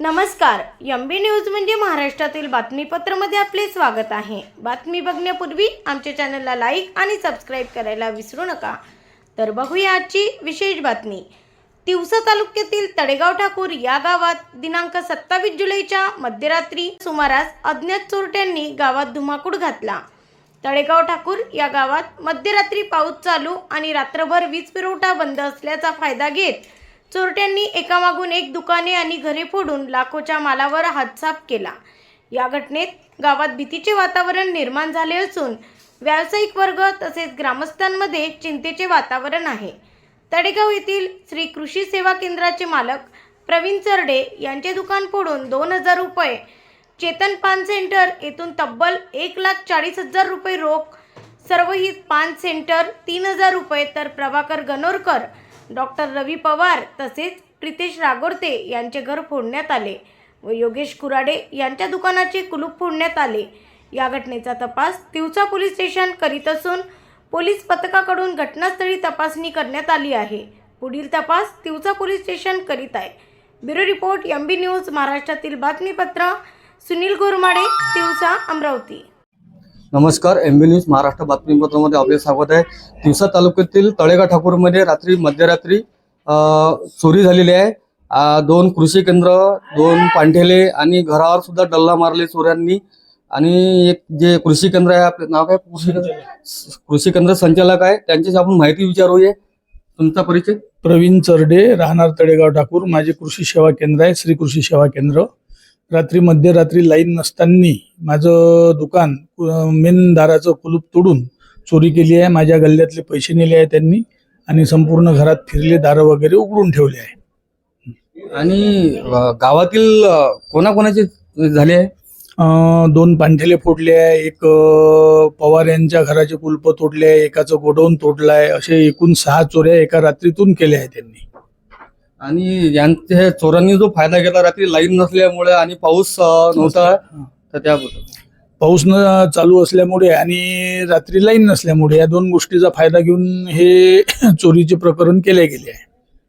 नमस्कार M B news म्हणजे महाराष्ट्रातील बातमीपत्रामध्ये आपले स्वागत आहे. बातमी बघण्यापूर्वी आमच्या चॅनलला लाईक आणि सबस्क्राईब करायला विसरू नका. तर बघूया आजची विशेष बातमी. तिवसा तालुक्यातील तडेगाव ठाकूर या गावात दिनांक सत्तावीस जुलैच्या मध्यरात्री सुमारास अज्ञात चोरट्यांनी गावात धुमाकूड घातला. तळेगाव ठाकूर या गावात मध्यरात्री पाऊस चालू आणि रात्रभर वीज पुरवठा बंद असल्याचा फायदा घेत चोरट्यांनी एकामागून एक दुकाने आणि घरे फोडून लाखोच्या मालावर हातसाप केला. या घटनेत गावात भीतीचे वातावरण निर्माण झाले असून व्यावसायिक वर्ग तसेच ग्रामस्थांमध्ये चिंतेचे वातावरण आहे. तडेगाव येथील श्री कृषी सेवा केंद्राचे मालक प्रवीण चरडे यांचे दुकान फोडून दोन हजार रुपये चेतन पान सेंटर येथून तब्बल एक लाख चाळीस हजार रुपये रोख सर्वहित पान सेंटर तीन हजार रुपये तर प्रभाकर गणोरकर डॉक्टर रवी पवार तसेच प्रितेश रागोरते यांचे घर फोडण्यात आले व योगेश कुराडे यांच्या दुकानाचे कुलूप फोडण्यात आले. या घटनेचा तपास तिवसा पोलीस स्टेशन करीत असून पोलीस पथकाकडून घटनास्थळी तपासणी करण्यात आली आहे. पुढील तपास तिवसा पोलीस स्टेशन करीत आहे. Bureau report M B news महाराष्ट्रातील बातमीपत्र सुनील घोरमाडे तिवसा अमरावती. नमस्कार एम बी न्यूज महाराष्ट्र बातमीपत्रामध्ये आपले स्वागत आहे. तिवसा तालुक्यातील तळेगाव ठाकूरमध्ये रात्री मध्यरात्री चोरी झालेली आहे. दोन कृषी केंद्र दोन पांठेले आणि घरावर सुद्धा डल्ला मारले चोऱ्यांनी. आणि एक जे कृषी केंद्र आहे आपलं नाव काय? कृषी केंद्र? कृषी केंद्र संचालक आहे. त्यांच्याशी आपण माहिती विचारूया. तुमचा परिचय? प्रवीण चरडे राहणार तळेगाव ठाकूर. माझे कृषी सेवा केंद्र आहे श्री कृषी सेवा केंद्र. रात्री मध्यरात्री लाईन नसताना माझं दुकान मेन दाराचं कुलूप तोडून चोरी केली आहे. माझ्या गल्ल्यातले पैसे नेले आहे त्यांनी आणि संपूर्ण घरात फिरले दारं वगैरे उघडून ठेवले आहे. आणि गावातील कोणाकोणाचे झाले आहे? अं, दोन पांठेले फोडले आहे एक अं, पवार यांच्या घराचे कुलप तोडले आहे एकाचं गोडाऊन तोडलं आहे असे एकूण सहा चोऱ्या एका रात्रीतून केल्या आहे त्यांनी. आणि यांच्या चोरांनी जो फायदा घेतला रात्री लाईन नसल्यामुळे आणि पाऊस नव्हता तर त्याबद्दल पाऊस न चालू असल्यामुळे आणि रात्री लाईन नसल्यामुळे या दोन गोष्टीचा फायदा घेऊन हे चोरीचे प्रकरण केले गेले आहे.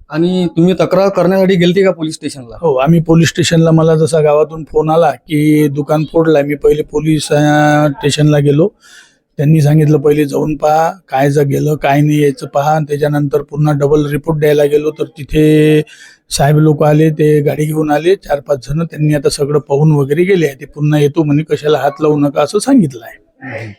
आणि तुम्ही तक्रार करण्यासाठी गेलते का पोलीस स्टेशनला? हो आम्ही पोलीस स्टेशनला मला जसा गावातून फोन आला की दुकान फोडलाय मी पहिले पोलीस स्टेशनला गेलो. त्यांनी सांगितलं पहिले जाऊन पहा काय जा गेलं काय नाही यायचं पहा. आणि त्याच्यानंतर पुन्हा डबल रिपोर्ट द्यायला गेलो. तर तिथे साहेब लोक आले ते गाडी घेऊन आले. चार पाच जण. त्यांनी आता सगळं पाहून वगैरे गेले आहे. ते पुन्हा येतो म्हणे कशाला हात लावू नका असं सांगितलं आहे.